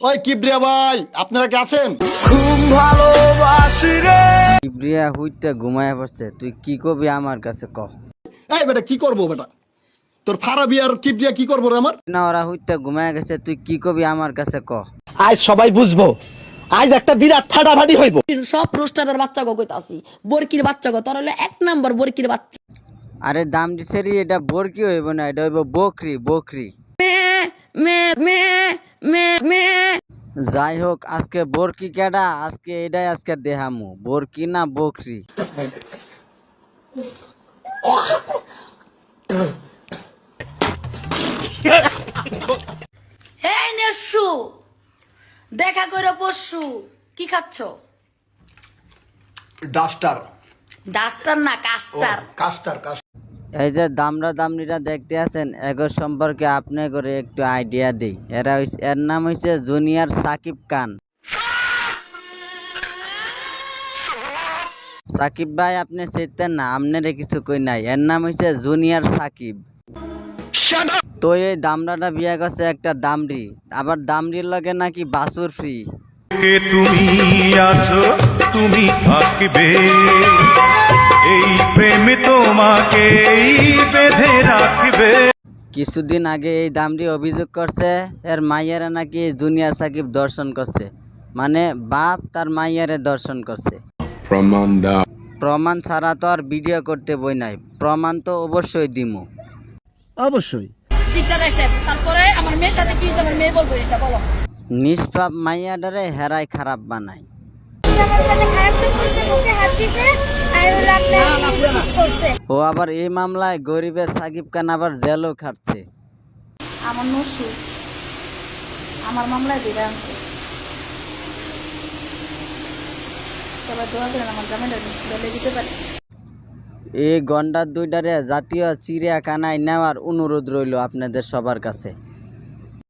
ওই কিবরিয়া ভাই আপনারা কি আছেন? ঘুম ভালোবাসি রে। কিবরিয়া হুইতে ঘুমায় পড়ছে তুই কি কবি আমার কাছে ক। এই বেটা কি করব বেটা? তোর ফারাবি আর কিবরিয়া কি করব রে আমার? না ওরা হুইতে ঘুমায় গেছে তুই কি কবি আমার কাছে ক। আজ সবাই বুঝব আজ একটা বিরাট ফাটাফাটি হইব। সব রোস্টারের বাচ্চা গো কইতাছি বরকির বাচ্চা গো তোর হলো এক নাম্বার বরকির বাচ্চা। আরে দাম দিছে রে এটা বরকি হইব না এটা হইব বকরি বকরি। মে মে মে যাই হোক আজকে বরকি কেডা? আজকে এটাই আজকে দেহামু। বরকি না বকরি? দেখা করে পরশু কি খাচ্ছ? ডাস্টার। ডাস্টার না কাস্টার? Custard custard. এই যে দামরা দামনিরা দেখতে আছেন, এগোর সম্পর্কে আপনি করে একটু আইডিয়া দিই। এরা এর নাম হইছে জুনিয়র সাকিব খান। সাকিব ভাই, আপনি চেতেন না, আপনারে কিছু কই নাই। এর নাম হইছে জুনিয়র সাকিব। তো এই দামরাটা বিয়ে করছে একটা দামরি আবার দামরির লগে নাকি বাসুর ফ্রি তুমি আছো, তুমি থাকবে। এই প্রেমে তোমাকে বেঁধে রাখবে। কিছুদিন আগে এই দামটি অভিযোগ করছে এর মাইয়ারে নাকি জুনিয়র সাকিব দর্শন করছে। মানে বাপ তার মাইয়ারে দর্শন করছে। প্রমাণ প্রমাণ ছাড়া তো আর ভিডিও করতে বই নাই। প্রমাণ তো অবশ্যই দিমু। অবশ্যই। টিচার এসে তারপরে আমার মেয়ের সাথে কি আমার মেয়ে বলব এটা বলো। নিষ্পাপ মাইয়াডারে হেরাই খারাপ বানায়। আমার সাথে খারাপ হাত দিছে। ও আবার এই মামলায় গরিবের সাকিব খান আবার জেলও খাটছে। আমার নসু আমার মামলায় দিবে আনছে তবে দোয়া করেন আমার জামাইটা বলে দিতে পারে। এই গন্ডার দুইটারে জাতীয় চিড়িয়াখানায় নেওয়ার অনুরোধ রইল আপনাদের সবার কাছে।